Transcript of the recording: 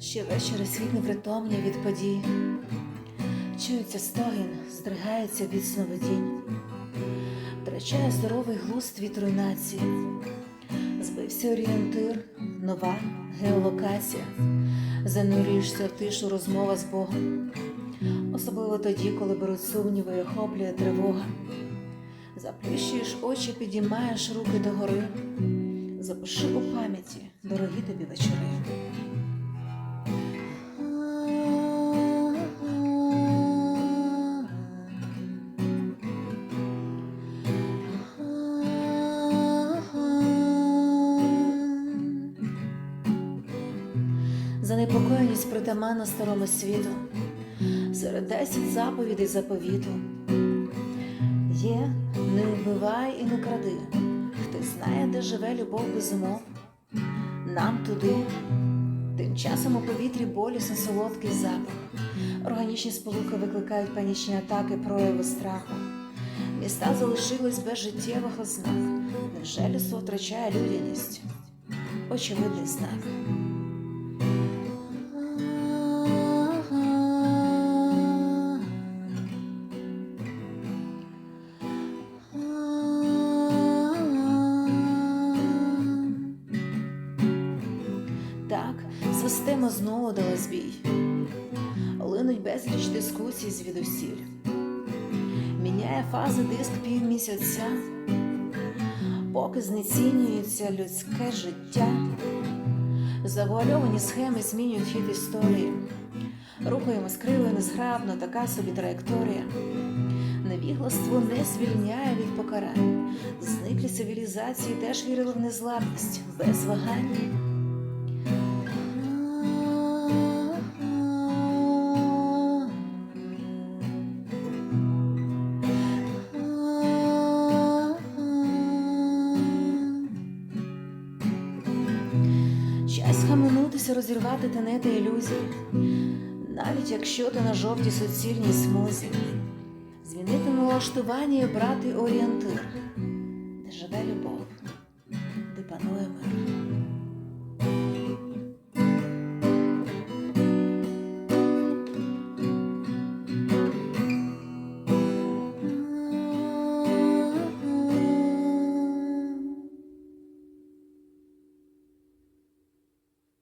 Ще вечір світ непритомні від подій. Чується стогін, здригається від сновидінь, втрачає здоровий глузд від руйнації. Збився орієнтир, нова геолокація. Занурюєшся в тишу розмова з Богом. Особливо тоді, коли беруть сумніви і охоплює тривога. Заплющуєш очі, підіймаєш руки догори. Запиши у пам'яті дорогі тобі вечори. Занепокоєність притаманна старому світу, серед десять заповідей заповіту. Є, не вбивай і не кради. Хтось знає, де живе любов без умов. Нам туди. Тим часом у повітрі болісний солодкий запах. Органічні сполуки викликають панічні атаки, прояви страху. Міста залишились без життєвих ознак. Невже лісо втрачає людяність? Очевидний знак. Система знову дала збій. Линуть безліч дискусій звідусіль. Міняє фази диск півмісяця, поки знецінюється людське життя. Завуальовані схеми змінюють хід історії. Рухаємось криво і незграбно, така собі траєкторія. Невігластво не звільняє від покарань. Зниклі цивілізації теж вірили в незламність, без вагань. Схаменутися, розірвати тенети ілюзії, навіть якщо ти на жовтій суцільній смузі, змінити налаштування і брати орієнтир, де живе любов, де панує мир.